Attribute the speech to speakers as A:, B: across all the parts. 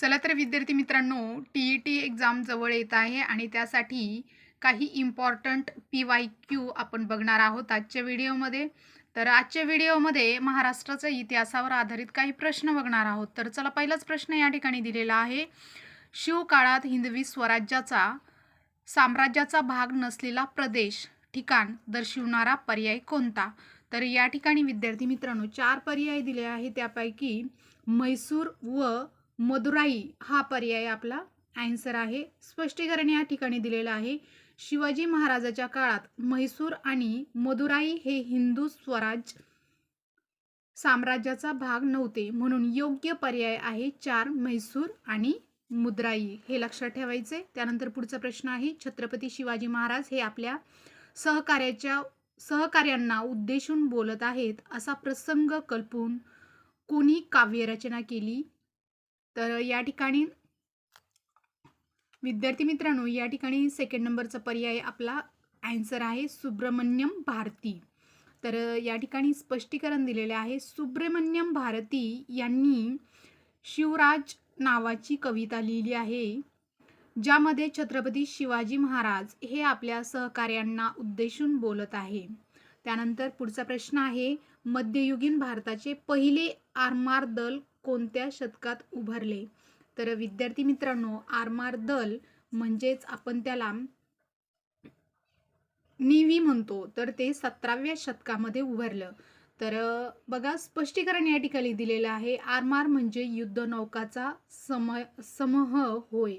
A: चला तर विद्यार्थी मित्रांनो टी ई टी एक्झाम जवळ येत आहे आणि त्यासाठी काही इम्पॉर्टंट पी वाय क्यू आपण बघणार आहोत आजच्या व्हिडिओमध्ये. तर आजच्या व्हिडिओमध्ये महाराष्ट्राच्या इतिहासावर आधारित काही प्रश्न बघणार आहोत. तर चला पहिलाच प्रश्न या ठिकाणी दिलेला आहे. शिवकाळात हिंदवी स्वराज्याचा साम्राज्याचा भाग नसलेला प्रदेश ठिकाण दर्शवणारा पर्याय कोणता? तर या ठिकाणी विद्यार्थी मित्रांनो चार पर्याय दिले आहे त्यापैकी म्हैसूर व मदुराई हा पर्याय आपला आन्सर आहे. स्पष्टीकरण या ठिकाणी दिलेलं आहे. शिवाजी महाराजाच्या काळात म्हैसूर आणि मदुराई हे हिंदू स्वराज साम्राज्याचा भाग नव्हते. म्हणून योग्य पर्याय आहे चार म्हैसूर आणि मुद्राई. हे लक्षात ठेवायचे. त्यानंतर पुढचा प्रश्न आहे छत्रपती शिवाजी महाराज हे आपल्या सहकार्याच्या सहकार्यांना उद्देशून बोलत आहेत असा प्रसंग कल्पून कोणी काव्यरचना केली? तर या ठिकाणी विद्यार्थी मित्रांनो या ठिकाणी सेकंड नंबरचा पर्याय आपला ॲन्सर आहे सुब्रमण्यम भारती. तर या ठिकाणी स्पष्टीकरण दिलेले आहे सुब्रमण्यम भारती यांनी शिवराज नावाची कविता लिहिली आहे ज्यामध्ये छत्रपती शिवाजी महाराज हे आपल्या सहकार्यांना उद्देशून बोलत आहे. त्यानंतर पुढचा प्रश्न आहे मध्ययुगीन भारताचे पहिले आरमार दल कोणत्या शतकात उभारले? तर विद्यार्थी मित्रांनो आरमार दल म्हणजेच आपण त्याला नेव्ही म्हणतो. तर ते सतराव्या शतकामध्ये उभारलं. तर बघा स्पष्टीकरण या ठिकाणी दिलेलं आहे. आरमार म्हणजे युद्ध नौकाचा सम समूह होय.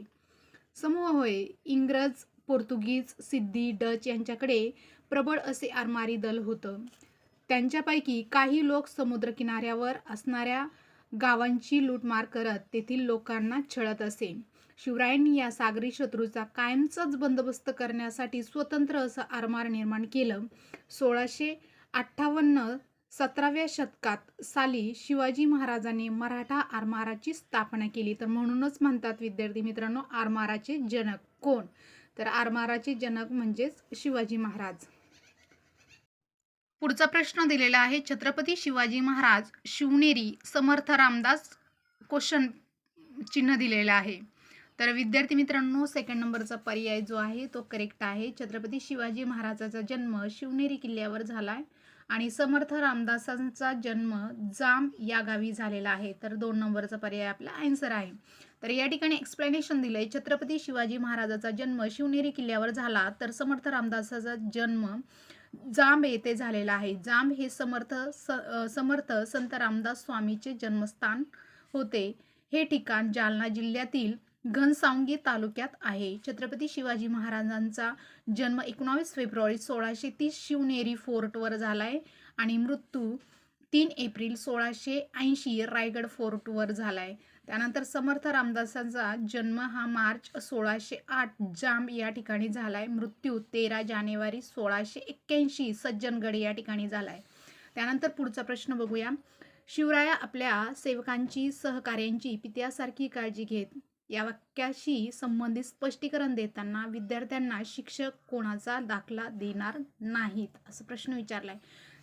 A: समूह होय. इंग्रज पोर्तुगीज सिद्धी डच यांच्याकडे प्रबळ असे आरमारी दल होतं. त्यांच्यापैकी काही लोक समुद्रकिनाऱ्यावर असणाऱ्या गावांची लूटमार करत तेथील लोकांना छळत असे. शिवरायांनी या सागरी शत्रूचा कायमचाच बंदोबस्त करण्यासाठी स्वतंत्र असं आरमार निर्माण केलं. सोळाशे अठ्ठावन्न सतराव्या शतकात साली शिवाजी महाराजांनी मराठा आरमाराची स्थापना केली. तर म्हणूनच म्हणतात विद्यार्थी मित्रांनो आरमाराचे जनक कोण? तर आरमाराचे जनक म्हणजेच शिवाजी महाराज. पुढचा प्रश्न दिलेला आहे. छत्रपती शिवाजी महाराज शिवनेरी समर्थ रामदास क्वेश्चन चिन्ह दिलेलं आहे. तर विद्यार्थी मित्रांनो सेकंड नंबरचा पर्याय जो आहे तो करेक्ट आहे. छत्रपती शिवाजी महाराजाचा जन्म शिवनेरी किल्ल्यावर झाला आहे आणि समर्थ रामदासांचा जन्म जाम या गावी झालेला आहे. तर दोन नंबरचा पर्याय आपला आन्सर आहे. तर या ठिकाणी एक्सप्लेनेशन दिलंय. छत्रपती शिवाजी महाराजाचा जन्म शिवनेरी किल्ल्यावर झाला. तर समर्थ रामदासाचा जन्म जांब येथे झालेला आहे. जांब हे समर्थ स समर्थ संत रामदास स्वामीचे जन्मस्थान होते. हे ठिकाण जालना जिल्ह्यातील घनसावंगी तालुक्यात आहे. छत्रपती शिवाजी महाराजांचा जन्म एकोणावीस फेब्रुवारी सोळाशे तीस शिवनेरी फोर्टवर झाला आहे आणि मृत्यू तीन एप्रिल सोळाशे ऐंशी रायगड फोर्टवर झाला आहे त्यानंतर समर्थ रामदासांचा जन्म हा मार्च सोळाशे आठ जांब या ठिकाणी झाला आहे मृत्यू तेरा जानेवारी सोळाशे एक्क्याऐंशी सज्जनगड या ठिकाणी झाला आहे त्यानंतर पुढचा प्रश्न बघूया. शिवराया आपल्या सेवकांची सहकार्यांची पित्यासारखी काळजी घेत या वाक्याशी संबंधित स्पष्टीकरण देताना विद्यार्थ्यांना शिक्षक कोणाचा दाखला देणार नाहीत? असं प्रश्न विचारलाय.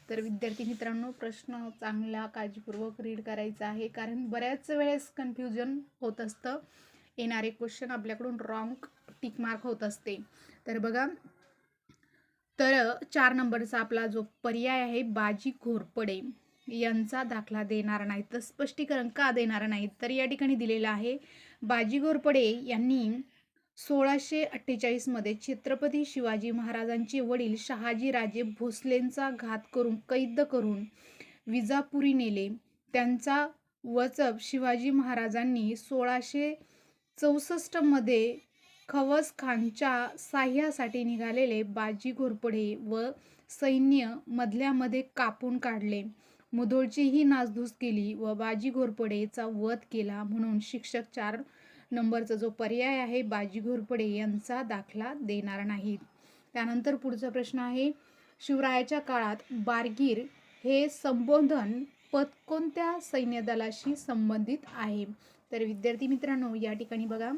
A: तर विद्यार्थी मित्रांनो प्रश्न चांगला काळजीपूर्वक रीड करायचा आहे. कारण बऱ्याच वेळेस कन्फ्युजन होत असतं. येणारे क्वेश्चन आपल्याकडून रॉंग टिक मार्क होत असते. तर बघा. तर चार नंबरचा आपला जो पर्याय आहे बाजी घोरपडे. यांचा दाखला देणार नाही तर स्पष्टीकरण का देणार नाहीत तर या ठिकाणी दिलेलं आहे बाजी घोरपडे यांनी सोळाशे अठ्ठेचाळीसमध्ये छत्रपती शिवाजी महाराजांचे वडील शहाजीराजे भोसलेंचा घात करून कैद करून विजापुरी नेले. त्यांचा वचप शिवाजी महाराजांनी सोळाशे चौसष्टमध्ये खवस खानच्या साह्यासाठी निघालेले बाजी घोरपडे व सैन्य मधल्यामध्ये कापून काढले. मुधोळचीही नासधूस केली व बाजी घोरपडेचा वध केला म्हणून शिक्षक चार नंबरचा जो पर्याय आहे बाजी घोरपडे यांचा दाखला देणार नाहीत त्यानंतर पुढचा प्रश्न आहे शिवरायाच्या काळात बारगीर हे संबोधन पद कोणत्या सैन्यदलाशी संबंधित आहे? तर विद्यार्थी मित्रांनो या ठिकाणी बघा.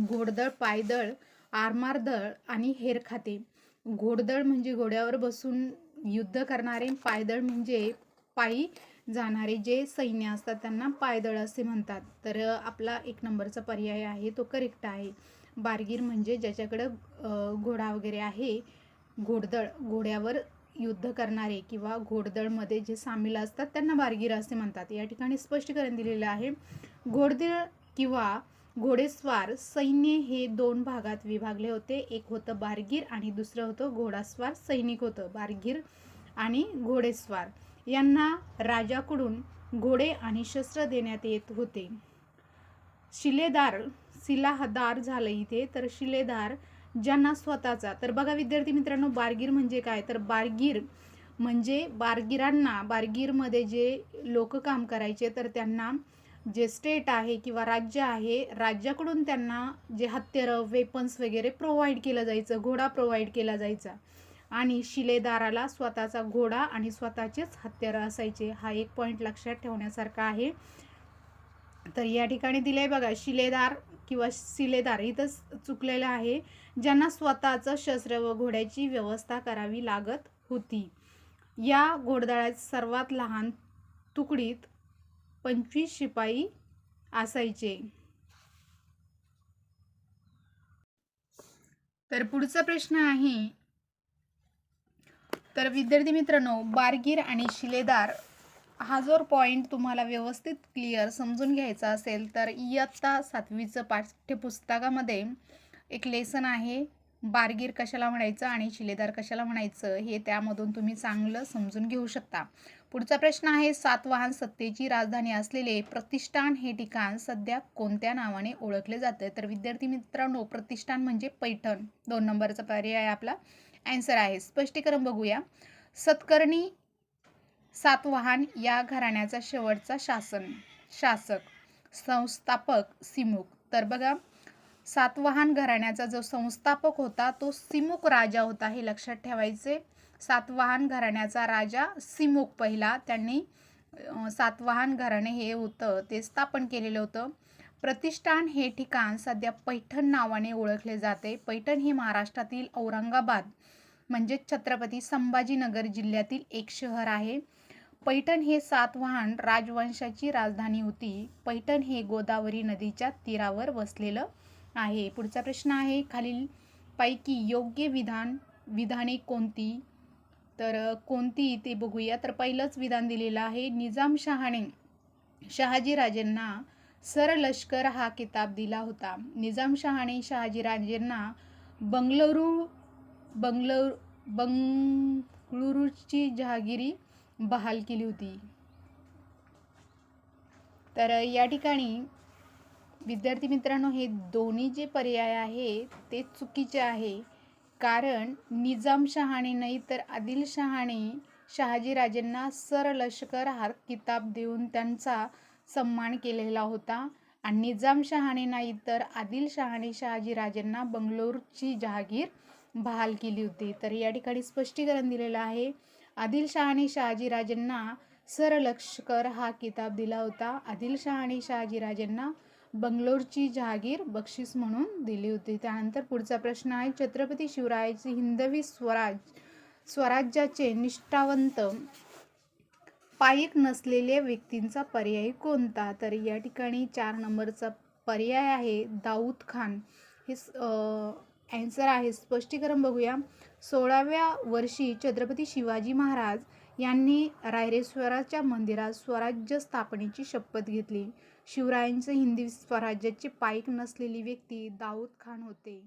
A: घोडदळ पायदळ आरमार दळ आणि हेर खाते. घोडदळ म्हणजे घोड्यावर बसून युद्ध करणारे पायदळ म्हणजे पायी जाणारे जे सैन्य असतात त्यांना पायदळ असे म्हणतात. तर आपला एक नंबरचा पर्याय आहे तो करेक्ट आहे. बारगीर म्हणजे ज्याच्याकडं घोडा वगैरे आहे घोडदळ घोड्यावर युद्ध करणारे किंवा घोडदळमध्ये जे सामील असतात त्यांना बारगीर असे म्हणतात. या ठिकाणी स्पष्टीकरण दिलेलं आहे. घोडदळ किंवा घोडेस्वार सैन्य हे दोन भागात विभागले होते. एक होतं बारगीर आणि दुसरं होतं घोडास्वार सैनिक होतं बारगीर आणि घोडेस्वार. यांना राजाकडून घोडे आणि शस्त्र देण्यात येत होते. शिलेदार शिलाहदार झालं इथे. तर शिलेदार ज्यांना स्वतःचा तर बघा विद्यार्थी मित्रांनो बारगीर म्हणजे काय? तर बारगीर म्हणजे बारगिरांना बारगीरमध्ये जे लोक काम करायचे तर त्यांना जे स्टेट आहे किंवा राज्य आहे राज्याकडून त्यांना जे हत्यारं वेपन्स वगैरे प्रोव्हाइड केलं जायचं घोडा प्रोव्हाइड केला जायचा. आणि शिलेदाराला स्वतःचा घोडा आणि स्वतःचेच हत्यारं असायचे. हा एक पॉईंट लक्षात ठेवण्यासारखा आहे. तर या ठिकाणी दिलं आहे बघा शिलेदार किंवा शिलेदार इथंच चुकलेलं आहे ज्यांना स्वतःचं शस्त्र व घोड्याची व्यवस्था करावी लागत होती. या घोडदळात सर्वात लहान तुकडीत पंचवीस शिपाई असायचे. तर पुढचा प्रश्न आहे तर विद्यार्थी मित्रांनो बारगीर आणि शिलेदार हा जर पॉईंट तुम्हाला व्यवस्थित क्लिअर समजून घ्यायचा असेल तर इयत्ता सातवीचं पाठ्यपुस्तकामध्ये एक लेसन आहे बारगीर कशाला म्हणायचं आणि शिलेदार कशाला म्हणायचं हे त्यामधून तुम्ही चांगलं समजून घेऊ शकता. पुढचा प्रश्न आहे सातवाहन सत्तेची राजधानी असलेले प्रतिष्ठान हे ठिकाण सध्या कोणत्या नावाने ओळखले जातं? तर विद्यार्थी मित्रांनो प्रतिष्ठान म्हणजे पैठण. दोन नंबरचा पर्याय आपला. ॲन्सर आहे. स्पष्टीकरण बघूया. सत्कर्णी सातवाहन या घराण्याचा शेवटचा शासन शासक संस्थापक सिमुक. तर बघा सातवाहन घराण्याचा जो संस्थापक होता तो सिमुक राजा होता हे लक्षात ठेवायचे. सातवाहन घराण्याचा राजा सिमुक पहिला. त्यांनी सातवाहन घराणे हे होतं ते स्थापन केलेलं होतं. प्रतिष्ठान हे ठिकाण सध्या पैठण नावाने ओळखले जाते. पैठण हे महाराष्ट्रातील औरंगाबाद म्हणजे छत्रपती संभाजीनगर जिल्ह्यातील एक शहर आहे. पैठण हे सातवाहन राजवंशाची राजधानी होती. पैठण हे गोदावरी नदीच्या तीरावर वसलेलं आहे. पुढचा प्रश्न आहे खालील पैकी योग्य विधान विधाने कोणती? तर कोणती ते बघूया. तर पहिलंच विधान दिलेलं आहे निजामशहाने शहाजीराजेंना सरलष्कर हा किताब दिला होता. निजामशहाने शहाजीराजेंना बंगळुरू बंगलोर बंगळुरूची जहागिरी बहाल केली होती. तर या ठिकाणी विद्यार्थी मित्रांनो हे दोन्ही जे पर्याय आहे ते चुकीचे आहे. कारण निजामशहाने नाही तर आदिलशहाने शहाजीराजेंना सरलष्कर हार किताब देऊन त्यांचा सन्मान केलेला होता आणि निजामशहाने नाही तर आदिलशहाने शहाजीराजेंना बंगलोरची जहागीर बहाल केली होती. तर या ठिकाणी स्पष्टीकरण दिलेलं आहे. आदिलशहाने शहाजीराजेंना सरलष्कर हा किताब दिला होता. आदिलशहाने शहाजीराजेंना बंगलोरची जहागीर बक्षीस म्हणून दिली होती. त्यानंतर पुढचा प्रश्न आहे छत्रपती शिवरायाची हिंदवी स्वराज स्वराज्याचे निष्ठावंत पायक नसलेल्या व्यक्तींचा पर्याय कोणता? तर या ठिकाणी चार नंबरचा पर्याय आहे दाऊद खान. हे ॲन्सर आहे. स्पष्टीकरण बघूया. सोळाव्या वर्षी छत्रपती शिवाजी महाराज यांनी रायरेश्वराच्या मंदिरात स्वराज्य स्थापनेची शपथ घेतली. शिवरायांचे हिंदी स्वराज्याचे पाईक नसलेली व्यक्ती दाऊद खान होते.